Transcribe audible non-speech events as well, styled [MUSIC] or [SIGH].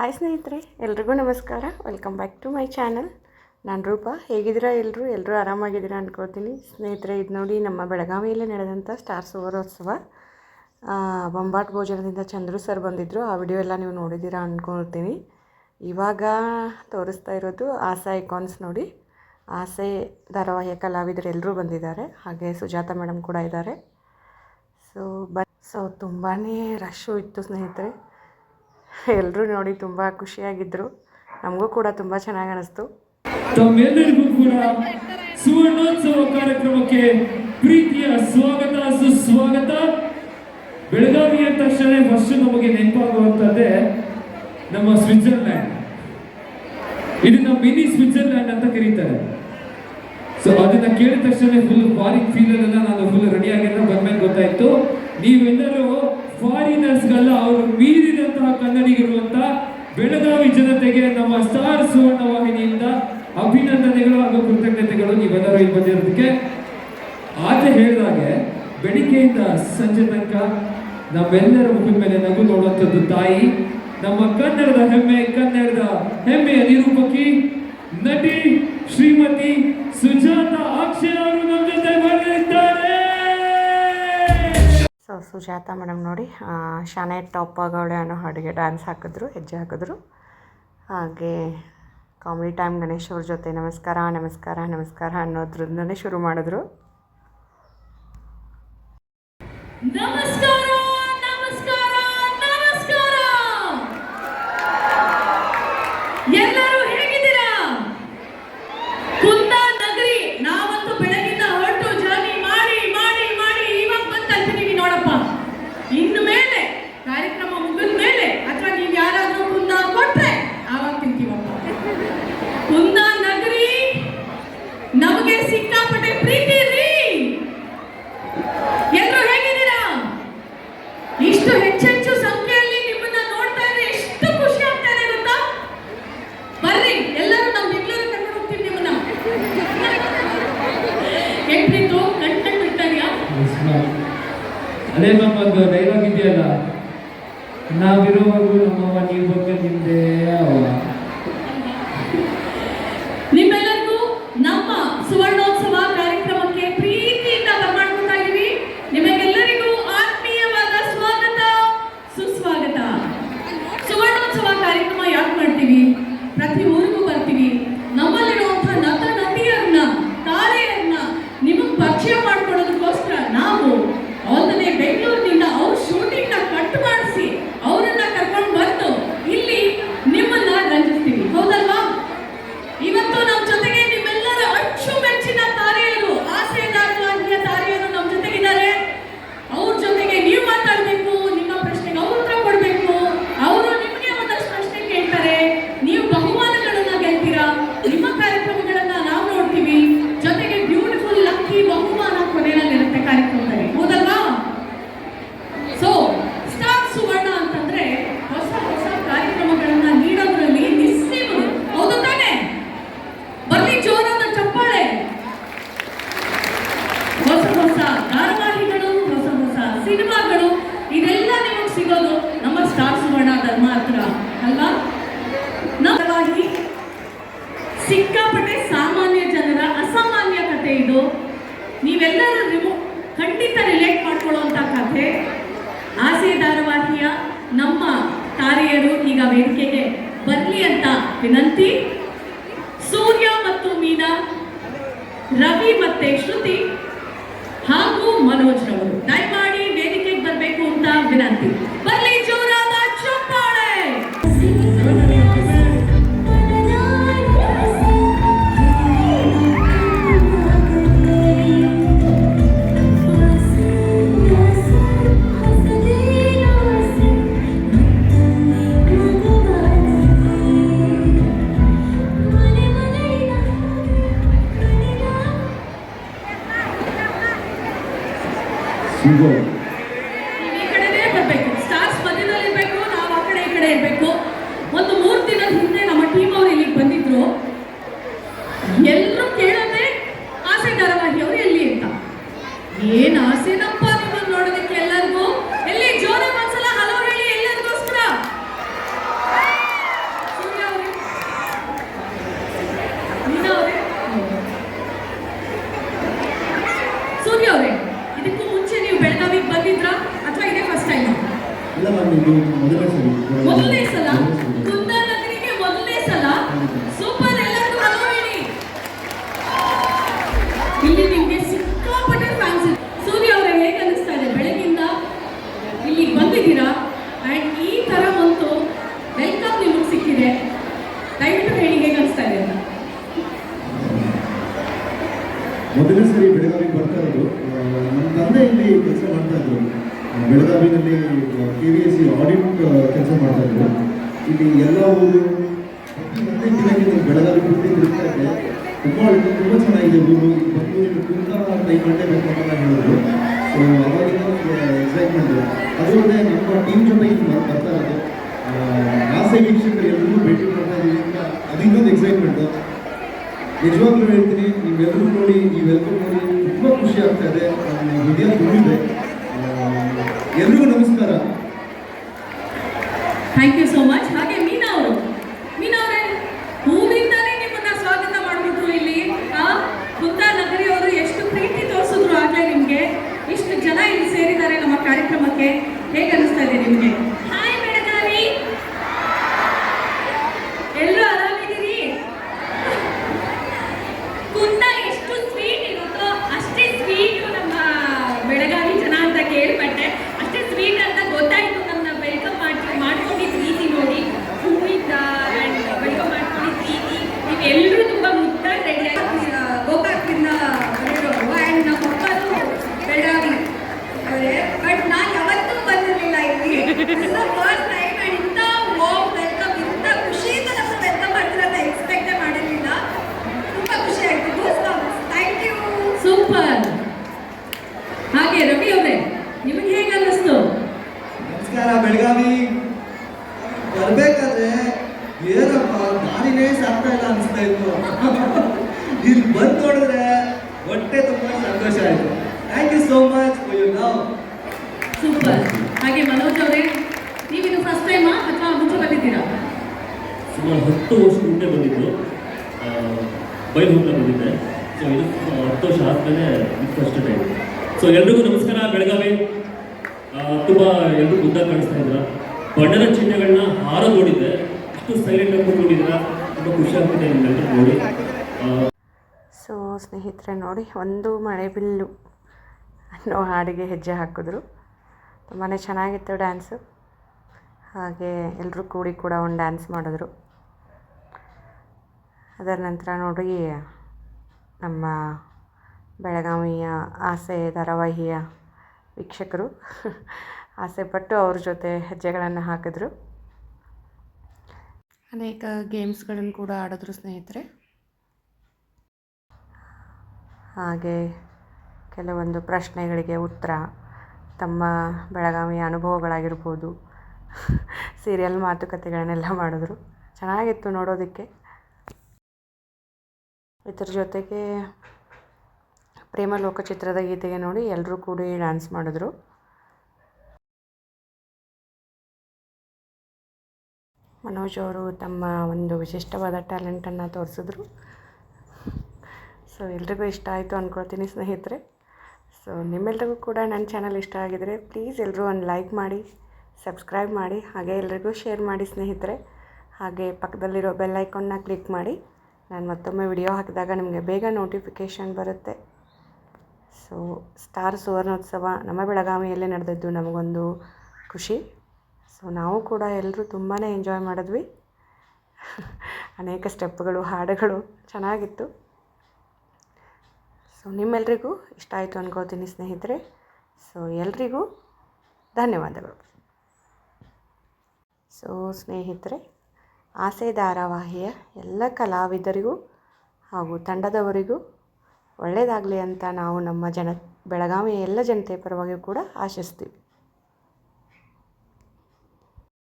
Hi ಸ್ನೇಹಿತರೆ, ಎಲ್ರಿಗೂ ನಮಸ್ಕಾರ. Welcome back to my channel ನಾನು ರೂಪ. ಹೇಗಿದ್ದೀರಾ ಎಲ್ಲರೂ ಎಲ್ಲರೂ ಆರಾಮಾಗಿದ್ದೀರಾ ಅಂದ್ಕೋತೀನಿ ಸ್ನೇಹಿತರೆ, ಇದು ನೋಡಿ ನಮ್ಮ ಬೆಳಗಾವಿಯಲ್ಲಿ ನಡೆದಂಥ ಸ್ಟಾರ್ ಸುವರೋತ್ಸವ. ಬೊಂಬಾಟ್ ಭೋಜನದಿಂದ ಚಂದ್ರು ಸರ್ ಬಂದಿದ್ದರು ಆ ವಿಡಿಯೋ ಎಲ್ಲ ನೀವು ನೋಡಿದ್ದೀರಾ ಅಂದ್ಕೊಳ್ತೀನಿ ಇವಾಗ ತೋರಿಸ್ತಾ ಇರೋದು ಆಸೆ ಐಕಾನ್ಸ್ ನೋಡಿ. ಆಸೆ, ಧಾರಾವಾಹಿಯ ಕಲಾವಿದರು ಎಲ್ಲರೂ ಬಂದಿದ್ದಾರೆ. ಹಾಗೆ ಸುಜಾತ ಮೇಡಮ್ ಕೂಡ ಇದ್ದಾರೆ. ಸೊ ಬ ಸೊ ತುಂಬಾ ರಶ್ಶು ಇತ್ತು ಸ್ನೇಹಿತರೆ. ಎಲ್ಲರೂ ನೋಡಿ ತುಂಬ ಖುಷಿಯಾಗಿದ್ದರು ನಮಗೂ ಕೂಡ ತುಂಬ ಚೆನ್ನಾಗಿ ಅನ್ನಿಸ್ತು ತಮ್ಮೆಲ್ಲರಿಗೂ ಕೂಡ ಸುವರ್ಣೋತ್ಸವ ಕಾರ್ಯಕ್ರಮಕ್ಕೆ ಪ್ರೀತಿಯ ಸ್ವಾಗತ, ಸುಸ್ವಾಗತ. ಬೆಳಗಾವಿ ಅಂದ ತಕ್ಷಣ ಫಸ್ಟ್ ನಮಗೆ ನೆನಪಾಗುವಂತದ್ದೇ ನಮ್ಮ ಸ್ವಿಟ್ಜರ್ಲ್ಯಾಂಡ್. ಇದನ್ನ ಮಿನಿ ಸ್ವಿಟ್ಜರ್ಲ್ಯಾಂಡ್ ಅಂತ ಕರೀತಾರೆ. ಸೊ ಅದನ್ನ ಕೇಳಿದ ತಕ್ಷಣ ಫುಲ್ ಫಾರಿನ್ ಫೀಲ್ ಅಲ್ಲ ನಾನು ಫುಲ್ ರೆಡಿ ಆಗಿಲ್ಲ ಬಂದ್ಮೇಲೆ ಗೊತ್ತಾಯ್ತು. ನೀವೆಲ್ಲರೂ ಫಾರಿನರ್ಸ್ಗೆಲ್ಲ ಅವರು ಮೀರಿದಂತಹ ಕನ್ನಡಿಗರು ಅಂತ ಬೆಳಗಾವಿ ಜನತೆಗೆ ನಮ್ಮ ಸ್ಟಾರ್ ಸುವರ್ಣ ವಾಹಿನಿಯಿಂದ ಅಭಿನಂದನೆಗಳು ಹಾಗೂ ಕೃತಜ್ಞತೆಗಳು ನೀವೆಲ್ಲರೂ ಇಲ್ಲಿ ಬಂದಿರೋದಕ್ಕೆ ಆಚೆ ಹೇಳಿದಾಗೆ ಬೆಳಿಗ್ಗೆಯಿಂದ ಸಂಜೆ ತನಕ ನಮ್ಮೆಲ್ಲರ ಮುಖದ ಮೇಲೆ ನಗು ನೋಡುವಂಥದ್ದು ತಾಯಿ, ನಮ್ಮ ಕನ್ನಡದ ಹೆಮ್ಮೆ, ಕನ್ನಡದ ಹೆಮ್ಮೆಯ ನಿರೂಪಕಿ, ನಟಿ ಶ್ರೀಮತಿ ಸುಜಾತ ಅಕ್ಷಯ್ ಸುಜಾತ ಮೇಡಮ್ ನೋಡಿ ಶಾನೆ ಟಾಪಗಳೇ ಅನ್ನೋ ಹಾಡಿಗೆ ಡ್ಯಾನ್ಸ್ ಹಾಕಿದ್ರು, ಹೆಜ್ಜೆ ಹಾಕಿದ್ರು. ಹಾಗೆ ಕಾಮಿಡಿ ಟೈಮ್ ಗಣೇಶ್ ಅವ್ರ ಜೊತೆ ನಮಸ್ಕಾರ ನಮಸ್ಕಾರ ನಮಸ್ಕಾರ ಅನ್ನೋದ್ರಿಂದನೇ ಶುರು ಮಾಡಿದ್ರು ನಮಸ್ಕಾರ ನಮಸ್ಕಾರ ನಮಸ್ಕಾರ ಎಲ್ಲರೂ ಹೇಗಿದ್ದೀರಾ ಕುಂದ ನಗರಿ ನಾವಂತೂ ಬೆಳಗಿನ ಹೊರಟು ಜರ್ನಿ ಮಾಡಿ ಮಾಡಿ ಮಾಡಿ ಇವಾಗ ಬಂದು ತಲುಪಿದೀವಿ ನೋಡಪ್ಪ ಇನ್ನು ಮೇಲೆ ಕಾರ್ಯಕ್ರಮ ಮುಗಿದ ಮೇಲೆ ಅಥವಾ ನೀವು ಯಾರಾದ್ರೂ ಕುಂದ ಕೊಟ್ರೆ ಆವಾಗ ತಿಂತೀವಪ್ಪ ಕುಂದ ನಗರಿ ನಮಗೆ ಸಿಕ್ಕಾಪಟ್ಟೆ ಪ್ರೀತಿ ರೀ ಎಲ್ಲರೂ ಹೇಗಿದ್ದೀರಾ ಇಷ್ಟು ಹೆಚ್ಚೆಚ್ಚು ಸಂಖ್ಯೆಯಲ್ಲಿ ನಿಮ್ಮನ್ನ ನೋಡ್ತಾ ಇದ್ರೆ ಎಷ್ಟು ಖುಷಿ ಆಗ್ತಾ ಇದೆ ಗೊತ್ತಾ ಬರ್ರಿ ಎಲ್ಲರೂ ನಮ್ಮ ಬೆಂಗಳೂರು ಕರ್ಕೊಂಡು ಹೋಗ್ತೀವಿ ನಿಮ್ಮನ್ನ ಹೆಂಗ್ರಿತು ಕಣ್ ಕಣ್ ಬಿಡ್ತಾ ಇದೆಯಾ ಅದೇ ನಮ್ಮೊಂದು ಡೈಲಾಗ್ ಇದೆಯಲ್ಲ ನಾವಿರೋವರೆಗೂ ನಮ್ಮವ್ವ ನೀವು ಬಗ್ಗೆ ನಿಂದೆ ಅವ್ವ ನಿಮ್ಮೆಲ್ಲರಿಗೂ ನಮ್ಮ ಸುವರ್ಣೋತ್ಸವ ಕಾರ್ಯಕ್ರಮಕ್ಕೆ ಪ್ರೀತಿಯಿಂದ ಬರಮಾಡ್ಕೊತಾ ಇದೀವಿ ನಿಮಗೆಲ್ಲರಿಗೂ ಆತ್ಮೀಯವಾದ ಸ್ವಾಗತ, ಸುಸ್ವಾಗತ. ಸುವರ್ಣೋತ್ಸವ ಕಾರ್ಯಕ್ರಮ ಯಾಕೆ ಮಾಡ್ತೀವಿ? ಪ್ರತಿ ಊರಿಗೂ ಬರ್ತೀವಿ. ಹೀಗೂ. ಈ ಕಡೆನೇ ಬರಬೇಕು. ಸ್ಟಾರ್ಸ್ ಮಧ್ಯದಲ್ಲಿ ಇರಬೇಕು ನಾವು ಆ ಕಡೆ ಈ ಕಡೆ ಇರಬೇಕು. ಒಂದು ಮೂರು ದಿನದ ಹಿಂದೆ ನಮ್ಮ ಟೀಮ್ ಅವರು ಇಲ್ಲಿಗೆ ಬಂದಿದ್ರು. ಎಲ್ಲರೂ ಕೇಳೋದೇ ಆಸೆ ಧಾರಾವಾಹಿ ಅವರು ಎಲ್ಲಿ ಅಂತ. ಏನು ಆಸೆ? ಮೊದಲನೇ ಸಲ ಕುಂದಾನಗರಿಗೆ ಮೊದಲನೇ ಸಲ ಸೂಪರ್ ಇಲ್ಲಿ ನಿಮಗೆ ಸಿಕ್ಕಾಪಟ್ಟೆ ಫ್ಯಾನ್ಸ್ ಸೂರ್ಯ ಅವರ ಹೇಗೆ ಅನಿಸ್ತಾ ಇದೆ? ಇಲ್ಲಿಗೆ ಬಂದಿದ್ದೀರಾ? ಈ ಥರ ಒಂದು ವೆಲ್ಕಮ್ ನಿಮಗೆ ಸಿಕ್ಕಿದೆ. ದಯವಿಟ್ಟು ಹೇಳಿ ಹೇಗೆ ಇದೆ ಸರಿ ಬೆಳಗಾವಿಗೆ ಬರ್ತಾ ಇದ್ರು ನಮ್ಮ ತಂದೆ ಇಲ್ಲಿ ಕೆಲಸ ಮಾಡ್ತಾ ಇದ್ರು. ಬೆಳಗಾವಿನಲ್ಲಿ K V S C audit ಕೆಲಸ ಮಾಡ್ತಾ ಇದ್ರು ಇಲ್ಲಿ ಎಲ್ಲ ಊರು ಬೆಳಗಾವಿ ಪೂರ್ತಿ ತಿರುಗ್ತಾ ಇದೆ. ತುಂಬ ತುಂಬ ಚೆನ್ನಾಗಿದೆ ಊರು. ಬಂದು ಕುಂತ ಟೈಮ್ ಮಾಡಲೇಬೇಕು ಅಂತ ಹೇಳಿದ್ರು. ಸೊ ಅವಾಗಿಂದ ಎಕ್ಸೈಟ್ಮೆಂಟ್ ಅದು ನಮ್ಮ ಟೀಮ್ ಜೊತೆ ಬರ್- ಬರ್ತಾ ಇರೋದು ಆ, ಆಸೆ ವೀಕ್ಷಕರು ಎಲ್ಲರೂ ಭೇಟಿ ಮಾಡ್ತಾ ಇದ್ದೀವಿ ಅಂತ ಅದು ಎಕ್ಸೈಟ್ಮೆಂಟು ನಿಜವಾಗ್ಲೂ ಹೇಳ್ತೀನಿ ನೀವೆಲ್ಲರೂ ನೋಡಿ ಈ ವೆಲ್ಕಮ್ ನೋಡಿ ತುಂಬ ಖುಷಿ ಆಗ್ತಾ ಇದೆ ನನ್ನ ಹೃದಯ ತುಂಬಿದೆ ಆ, ಎಲ್ರಿಗೂ ನಮಸ್ಕಾರ ಥ್ಯಾಂಕ್ ಯು ಸೋ ಮಚ್ ಹಾಗೆ ಮೀನಾ ಅವರು ಮೀನಾ ಅವರೇ ಹೂವಿಂದಾನೇ ನಿಮ್ಮನ್ನ ಸ್ವಾಗತ ಮಾಡ್ಬಿಟ್ರು ಇಲ್ಲಿ ಆ ಕುಂದ ನಗರಿ ಅವರು ಎಷ್ಟು ಪ್ರೀತಿ ತೋರಿಸಿದ್ರು ಆಗ್ಲೇ ನಿಮ್ಗೆ ಇಷ್ಟು ಜನ ಇಲ್ಲಿ ಸೇರಿದ್ದಾರೆ ನಮ್ಮ ಕಾರ್ಯಕ್ರಮಕ್ಕೆ ಹೇಗೆ ಅನಿಸ್ತಾ ಇದೆ ನಿಮ್ಗೆ ಹಾಯ್ ಬೆಳಗಾವಿ ಎಲ್ಲರೂ ಆರಾಮಿದ್ದೀರಿ ಕುಂದ ಎಷ್ಟು ಸ್ವೀಟ್ ಇರುತ್ತೋ ಅಷ್ಟೇ ಸ್ವೀಟ್ ನಮ್ಮ ಬೆಳಗಾವಿ ಜನ ಅಂತ ಕೇಳ್ಪಟ್ಟೆ ಅಷ್ಟೇ ಸ್ವೀಟ್ ಅಂತ ಗೊತ್ತಾಯ್ತು ನಮ್ಮನ್ನ ವೆಲ್ಕಮ್ ಮಾಡಿ ಮಾಡ್ಕೊಂಡಿದ್ದ ರೀತಿ ನೋಡಿ ಹೂವಿಂದ ಆ್ಯಂಡ್ ವೆಲ್ಕಮ್ ಮಾಡ್ಕೊಂಡಿದ್ದ ರೀತಿ ನೀವೆಲ್ಲರೂ ತುಂಬ ಮುದ್ದಾಗಿ ರೆಡಿ ಗೋಕಾಕ್ರಿಂದ ಬಂದಿರೋರು ಆ್ಯಂಡ್ ನಮ್ಮ ಮಕ್ಕಳು ಬೆಳಗಾವಿ ಅವರೇ ಬಟ್ ನಾನು ಯಾವತ್ತೂ ಬಂದಿರಲಿಲ್ಲ ಇಲ್ಲಿ ಫಸ್ಟ್ ಟೈಮ್ ಆ್ಯಂಡ್ ಇಂಥ ವಾಮ್ ವೆಲ್ಕಮ್ ಇಂಥ ಖುಷಿಯಿಂದ ನಮ್ಮ ವೆಲ್ಕಮ್ ಮಾಡ್ತೀರ ಅಂತ ಎಕ್ಸ್ಪೆಕ್ಟೇ ಮಾಡಿರಲಿಲ್ಲ ತುಂಬ ಖುಷಿ ಆಯ್ತು ಥ್ಯಾಂಕ್ ಯು ಸೂಪರ್ ಹಾಗೆ ರವಿ ಅವರೇ ನಿಮಗೆ ಹೇಗೆ ಅನ್ನಿಸ್ತು ನಮಸ್ಕಾರ ಬೆಳಗಾವಿ ಬರ್ಬೇಕಾದ್ರೆ ಏನಪ್ಪ ದಾರಿನೇ ಸಾಕ್ತಾ ಇಲ್ಲ ಅನಿಸ್ತಾ ಇತ್ತು [LAUGHS] ಇಲ್ಲಿ ಬಂದು ನೋಡಿದ್ರೆ ಹೊಟ್ಟೆ ತುಂಬಾ ಸಂತೋಷ ಆಯ್ತು. Thank you so much for love super ಹಾಗೆ ಮನೋಜ್ ಅವರೇ ನೀವಿದು ಫಸ್ಟ್ ಟೈಮಾ ಅಥವಾ ಮುಂಚೆ ಬಂದಿದ್ದೀರಾ? ಸುಮಾರು ಹತ್ತು ವರ್ಷ ಮುಂದೆ ಬಂದಿದ್ದು. ಬೈಲ್ ಹೋಗ್ತಾ ಬಂದಿದ್ದೆ. ಸೊ ಇದು ಹತ್ತು ವರ್ಷ ಆದಮೇಲೆ ಇದು ಫಸ್ಟ್ ಟೈಮ್ ಸೊ ಎಲ್ರಿಗೂ ನಮಸ್ಕಾರ. ಬೆಳಗಾವಿ ತುಂಬ ಎಲ್ಲರೂ ಉದ್ದ ಕಾಣಿಸ್ತಾ ಇದ್ರ ಬಣ್ಣದ ಚಿಹ್ನೆಗಳನ್ನ ಹಾರ ನೋಡಿದ್ದೆ. ಅಷ್ಟು ಸೈಲೆಂಟ್ ಆಗಿ ನೋಡಿದ್ರ ಸೊ, ಸ್ನೇಹಿತರೆ, ನೋಡಿ, ಒಂದು ಮಳೆಬಿಲ್ಲು ಅನ್ನೋ ಹಾಡಿಗೆ ಹೆಜ್ಜೆ ಹಾಕಿದ್ರು. ತುಂಬಾ ಚೆನ್ನಾಗಿತ್ತು ಡ್ಯಾನ್ಸು. ಹಾಗೆ ಎಲ್ಲರೂ ಕೂಡಿ ಕೂಡ ಒಂದು ಡ್ಯಾನ್ಸ್ ಮಾಡಿದ್ರು. ಅದರ ನಂತರ ನೋಡಿ, ನಮ್ಮ ಬೆಳಗಾವಿಯ ಆಸೆ ಧಾರಾವಾಹಿಯ ವೀಕ್ಷಕರು ಆಸೆ ಪಟ್ಟು ಅವ್ರ ಜೊತೆ ಹೆಜ್ಜೆಗಳನ್ನು ಹಾಕಿದ್ರು. ಅನೇಕ ಗೇಮ್ಸ್ಗಳನ್ನು ಕೂಡ ಆಡಿದ್ರು ಸ್ನೇಹಿತರೆ. ಹಾಗೆ ಕೆಲವೊಂದು ಪ್ರಶ್ನೆಗಳಿಗೆ ಉತ್ತರ, ತಮ್ಮ ಬೆಳಗಾವಿಯ ಅನುಭವಗಳಾಗಿರ್ಬೋದು, ಸೀರಿಯಲ್ ಮಾತುಕತೆಗಳನ್ನೆಲ್ಲ ಮಾಡಿದ್ರು. ಚೆನ್ನಾಗಿತ್ತು ನೋಡೋದಕ್ಕೆ. ಇದ್ರ ಜೊತೆಗೆ ಪ್ರೇಮ ಲೋಕಚಿತ್ರದ ಗೀತೆಗೆ ನೋಡಿ ಎಲ್ಲರೂ ಕೂಡಿ ಡ್ಯಾನ್ಸ್ ಮಾಡಿದ್ರು. ಮನೋಜ್ ಅವರು ತಮ್ಮ ಒಂದು ವಿಶಿಷ್ಟವಾದ ಟ್ಯಾಲೆಂಟನ್ನು ತೋರಿಸಿದ್ರು. ಸೊ, ಎಲ್ರಿಗೂ ಇಷ್ಟ ಆಯಿತು ಅಂದ್ಕೊಳ್ತೀನಿ ಸ್ನೇಹಿತರೆ. ಸೊ, ನಿಮ್ಮೆಲ್ರಿಗೂ ಕೂಡ ನನ್ನ ಚಾನಲ್ ಇಷ್ಟ ಆಗಿದರೆ ಪ್ಲೀಸ್ ಎಲ್ಲರೂ ಒಂದು ಲೈಕ್ ಮಾಡಿ, ಸಬ್ಸ್ಕ್ರೈಬ್ ಮಾಡಿ, ಹಾಗೆ ಎಲ್ರಿಗೂ ಶೇರ್ ಮಾಡಿ ಸ್ನೇಹಿತರೆ. ಹಾಗೆ ಪಕ್ಕದಲ್ಲಿರೋ ಬೆಲ್ ಐಕಾನ್ನ ಕ್ಲಿಕ್ ಮಾಡಿ. ನಾನು ಮತ್ತೊಮ್ಮೆ ವಿಡಿಯೋ ಹಾಕಿದಾಗ ನಿಮಗೆ ಬೇಗ ನೋಟಿಫಿಕೇಷನ್ ಬರುತ್ತೆ. ಸೊ ಸ್ಟಾರ್ ಸುವರ್ಣೋತ್ಸವ ನಮ್ಮ ಬೆಳಗಾವಿಯಲ್ಲೇ ನಡೆದಿದ್ದು ನಮಗೊಂದು ಖುಷಿ. ಸೊ ನಾವು ಕೂಡ ಎಲ್ಲರೂ ತುಂಬಾ ಎಂಜಾಯ್ ಮಾಡಿದ್ವಿ. ಅನೇಕ ಸ್ಟೆಪ್ಗಳು ಹಾಡುಗಳು ಚೆನ್ನಾಗಿತ್ತು. ಸೊ ನಿಮ್ಮೆಲ್ರಿಗೂ ಇಷ್ಟ ಆಯಿತು ಅನ್ಕೋತೀನಿ ಸ್ನೇಹಿತರೆ. ಸೊ ಎಲ್ರಿಗೂ ಧನ್ಯವಾದಗಳು. ಸೊ ಸ್ನೇಹಿತರೆ, ಆಸೆ ಧಾರಾವಾಹಿಯ ಎಲ್ಲ ಕಲಾವಿದರಿಗೂ ಹಾಗೂ ತಂಡದವರಿಗೂ ಒಳ್ಳೆಯದಾಗಲಿ ಅಂತ ನಾವು ನಮ್ಮ ಜನ, ಬೆಳಗಾವಿಯ ಎಲ್ಲ ಜನತೆ ಪರವಾಗಿಯೂ ಕೂಡ ಆಶಿಸ್ತೀವಿ.